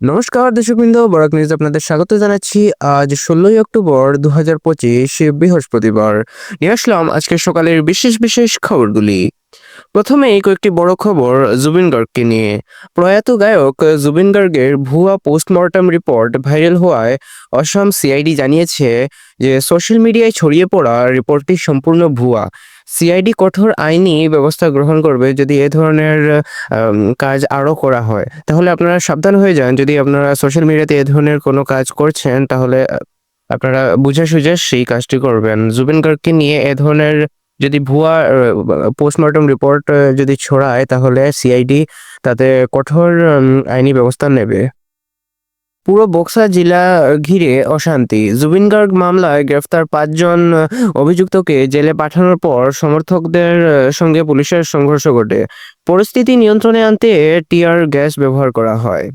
নমস্কার, দর্শকবৃন্দ। বরাক নিউজ আপনাদের স্বাগত জানাচ্ছি। আজ ষোলোই অক্টোবর দু হাজার পঁচিশ, বৃহস্পতিবার। নিয়ে আসলাম আজকের সকালের বিশেষ বিশেষ খবরগুলি। প্রথমেই কয়েকটি বড় খবর জুবিন গার্গকে নিয়ে। প্রয়াত গায়ক জুবিন গার্গের ভুয়া পোস্টমর্টম রিপোর্ট ভাইরাল হওয়ায় অসম সিআইডি জানিয়েছে যে সোশ্যাল মিডিয়ায় ছড়িয়ে পড়া রিপোর্টটি সম্পূর্ণ ভুয়া। সিআইডি কঠোর আইনি ব্যবস্থা গ্রহণ করবে যদি এ ধরনের কাজ আরও করা হয়। তাহলে আপনারা সাবধান হয়ে যান। যদি আপনারা সোশ্যাল মিডিয়াতে এ ধরনের কোনো কাজ করছেন, তাহলে আপনারা বুঝে সুঝে সেই কাজটি করবেন। জুবিন গার্গকে নিয়ে এ ধরনের যদি ভুয়া পোস্টমর্টম রিপোর্ট যদি ছড়ায়, তাহলে সিআইডি তাতে কঠোর আইনি ব্যবস্থা নেবে। পুরো বক্সা জেলা ঘিরে অশান্তি। জুবিন গার্গ মামলায় গ্রেফতার পাঁচজন অভিযুক্তকে জেলে পাঠানোর পর সমর্থকদের সঙ্গে পুলিশের সংঘর্ষ ঘটে। পরিস্থিতি নিয়ন্ত্রণে আনতে টিয়ার গ্যাস ব্যবহার করা হয়।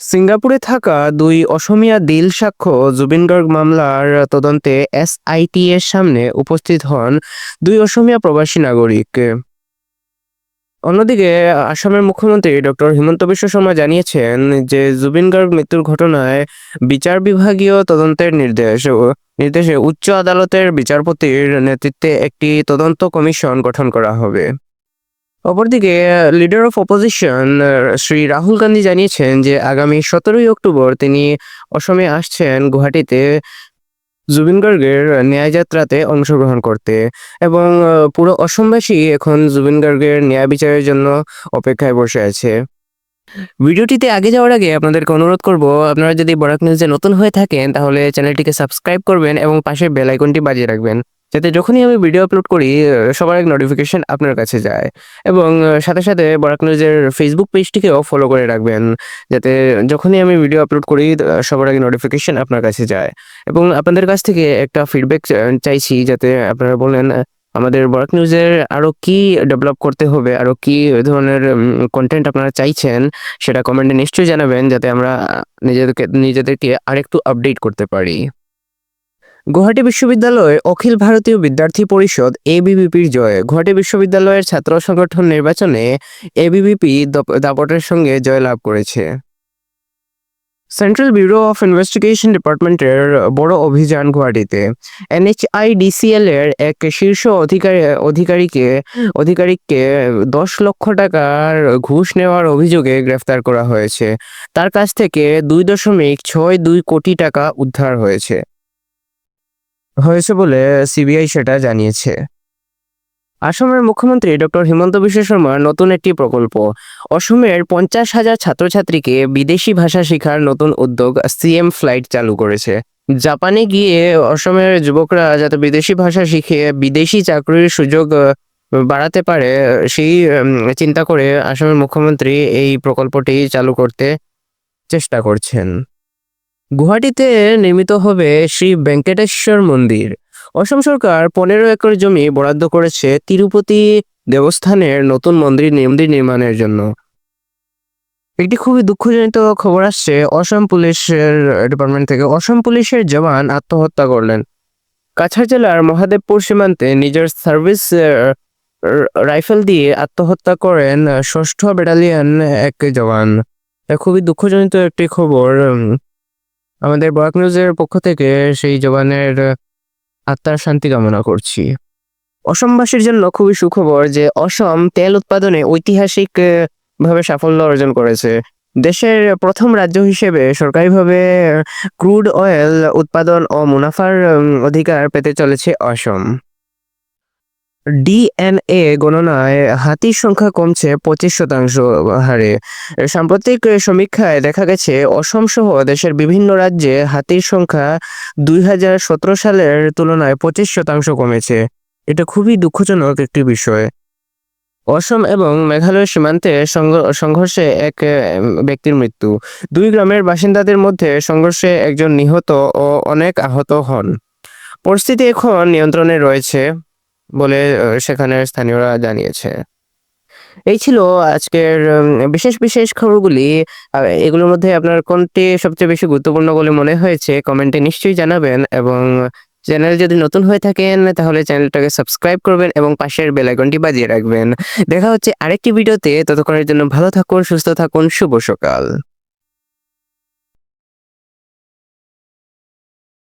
সিঙ্গাপুরে থাকা দুই অসমিয়া দিল সাক্ষ্য জুবিন গার্গ মামলার তদন্তে এসআইটি এর সামনে উপস্থিত হন দুই অসমিয়া প্রবাসী নাগরিক। অন্যদিকে আসামের মুখ্যমন্ত্রী ডক্টর হিমন্ত বিশ্ব শর্মা জানিয়েছেন যে জুবিন গার্গ মৃত্যুর ঘটনায় বিচার বিভাগীয় তদন্তের নির্দেশ নির্দেশে উচ্চ আদালতের বিচারপতির নেতৃত্বে একটি তদন্ত কমিশন গঠন করা হবে। অপরদিকে leader of opposition Shri Rahul Gandhi জানিয়েছেন যে আগামী সতেরোই অক্টোবর তিনি অসমে আসছেন গুয়াহাটিতে। জুবিন গার্গের ন্যায়যাত্রাতে অংশগ্রহণ করতে এবং পুরো অসমবাসী এখন জুবিন গার্গের ন্যায় বিচারের জন্য অপেক্ষায় বসে আছে। ভিডিওটিতে আগে যাওয়ার আগে আপনাদেরকে অনুরোধ করব, আপনারা যদি বরাক নিউজে নতুন হয়ে থাকেন, তাহলে চ্যানেলটিকে সাবস্ক্রাইব করবেন এবং পাশে বেল আইকনটি বাজিয়ে রাখবেন। যাতে যখনই আমি ভিডিও আপলোড করি সবার এক নোটিফিকেশন আপনার কাছে যায়। এবং সাথে সাথে বরাক নিউজের ফেসবুক পেজটিকেও ফলো করে রাখবেন, যাতে যখনই আমি ভিডিও আপলোড করি সবার আগে নোটিফিকেশন আপনার কাছে যায়। এবং আপনাদের কাছ থেকে একটা ফিডব্যাক চাইছি, যাতে আপনারা বলেন আমাদের বরাক নিউজের আরও কি ডেভেলপ করতে হবে, আরও কি ধরনের কন্টেন্ট আপনারা চাইছেন, সেটা কমেন্টে নিশ্চয়ই জানাবেন, যাতে আমরা নিজেদেরকে নিজেদেরকে আরেকটু আপডেট করতে পারি। গুয়াহাটি বিশ্ববিদ্যালয় অখিল ভারতীয় বিদ্যার্থী পরিষদ এবিভিপির জয়। গুয়াহাটি বিশ্ববিদ্যালয়ের ছাত্র সংগঠন নির্বাচনে এবিভিপি দাপটের সঙ্গে জয়লাভ করেছে। সেন্ট্রাল ব্যুরো অফ ইনভেস্টিগেশন ডিপার্টমেন্টের বড় অভিযান গুয়াহাটিতে। এনএইচআইডিসিএল এর এক শীর্ষ অধিকারী অধিকারীকে অধিকারিককে দশ লক্ষ টাকার ঘুষ নেওয়ার অভিযোগে গ্রেফতার করা হয়েছে। তার কাছ থেকে দুই দশমিক ছয় দুই কোটি টাকা উদ্ধার হয়েছে। হয়েছে বলে সিবিআই সেটা জানিয়েছে। আসামের মুখ্যমন্ত্রী ডক্টর হিমন্ত বিশ্ব শর্মার নতুন একটি প্রকল্প। অসমের পঞ্চাশ হাজার ছাত্রছাত্রীকে বিদেশি ভাষা শেখার নতুন উদ্যোগ সিএম ফ্লাইট চালু করেছে। জাপানে গিয়ে অসমের যুবকরা যাতে বিদেশি ভাষা শিখে বিদেশি চাকরির সুযোগ বাড়াতে পারে, সেই চিন্তা করে আসামের মুখ্যমন্ত্রী এই প্রকল্পটি চালু করতে চেষ্টা করছেন। গুয়াহাটিতে নির্মিত হবে শ্রী ভেঙ্কটেশ্বর মন্দির। অসম সরকার পনেরো একর জমি বরাদ্দ করেছে তিরুপতি দেবস্থানের নতুন মন্দির মন্দির নির্মাণের জন্য। একটি খুবই দুঃখজনিত খবর আসছে, অসম পুলিশের ডিপার্টমেন্ট থেকে। অসম পুলিশের জওয়ান আত্মহত্যা করলেন। কাছাড় জেলার মহাদেবপুর সীমান্তে নিজের সার্ভিস রাইফেল দিয়ে আত্মহত্যা করেন ষষ্ঠ ব্যাটালিয়ন এক জওয়ান। খুবই দুঃখজনিত একটি খবর আমাদের বরাক নিউজের পক্ষ থেকে সেই জবানের আত্মার শান্তি কামনা করছি। অসমবাসীর জন্য খুবই সুখবর যে অসম তেল উৎপাদনে ঐতিহাসিক ভাবে সাফল্য অর্জন করেছে। দেশের প্রথম রাজ্য হিসেবে সরকারিভাবে ক্রুড অয়েল উৎপাদন ও মুনাফার অধিকার পেতে চলেছে অসম। ডিএনএ গণনায় হাতির সংখ্যা কমছে পঁচিশ শতাংশ হারে। সাম্প্রতিক সমীক্ষায় দেখা গেছে, অসম সহ দেশের বিভিন্ন রাজ্যে হাতির সংখ্যা দুই হাজার সতেরো সালের তুলনায় পঁচিশ শতাংশ কমেছে। এটা খুবই দুঃখজনক একটি বিষয়। অসম এবং মেঘালয় সীমান্তে সংঘ- সংঘর্ষে এক, ব্যক্তির মৃত্যু। দুই গ্রামের বাসিন্দাদের মধ্যে সংঘর্ষে একজন নিহত ও অনেক আহত হন। পরিস্থিতি এখন নিয়ন্ত্রণে রয়েছে। বলে সেখানের স্থানীয়রা জানিয়েছে। এই ছিল আজকের বিশেষ বিশেষ খবরগুলি। এগুলোর মধ্যে আপনার কোনটি সবচেয়ে বেশি গুরুত্বপূর্ণ বলে মনে হয়েছে কমেন্টে নিশ্চয়ই জানাবেন এবং চ্যানেল যদি নতুন হয়ে থাকেন, তাহলে চ্যানেলটাকে সাবস্ক্রাইব করবেন এবং পাশের বেল আইকনটি বাজিয়ে রাখবেন। দেখা হচ্ছে আরেকটি ভিডিওতে। ততক্ষণের জন্য ভালো থাকুন, সুস্থ থাকুন, শুভ সকাল।